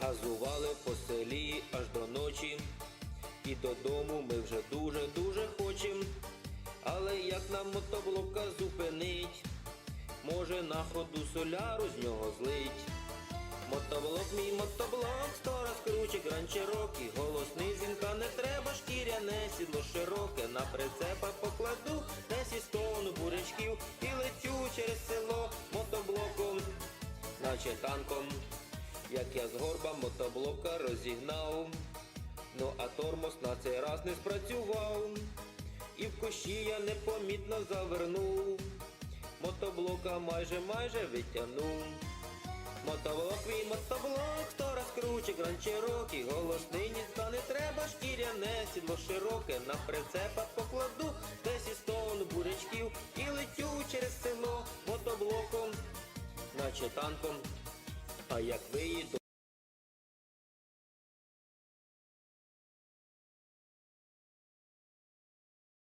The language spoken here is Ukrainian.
Газували по селі аж до ночі, і додому ми вже дуже-дуже хочем. Але як нам мотоблока зупинить, може на ходу соляру з нього злить. Мотоблок, мій мотоблок, сто раз круче гранчерокі, голосний дзвінка не треба, шкіряне сідло широке, на прицепа покладу, десь із тону бурячків. І летю через село мотоблоком, наче танком, як я з горба мотоблока розігнав. Ну а тормоз на цей раз не спрацював, і в кущі я непомітно завернув, мотоблока майже майже витягнув. Мотоблок, мій мотоблок, сто раз круче гранчерокі, голосний ніхто не треба, шкіряне сідло широке, на прицепа покладу, десь із тону бурячків і летю через село мотоблоком, наче танком, а як виїду.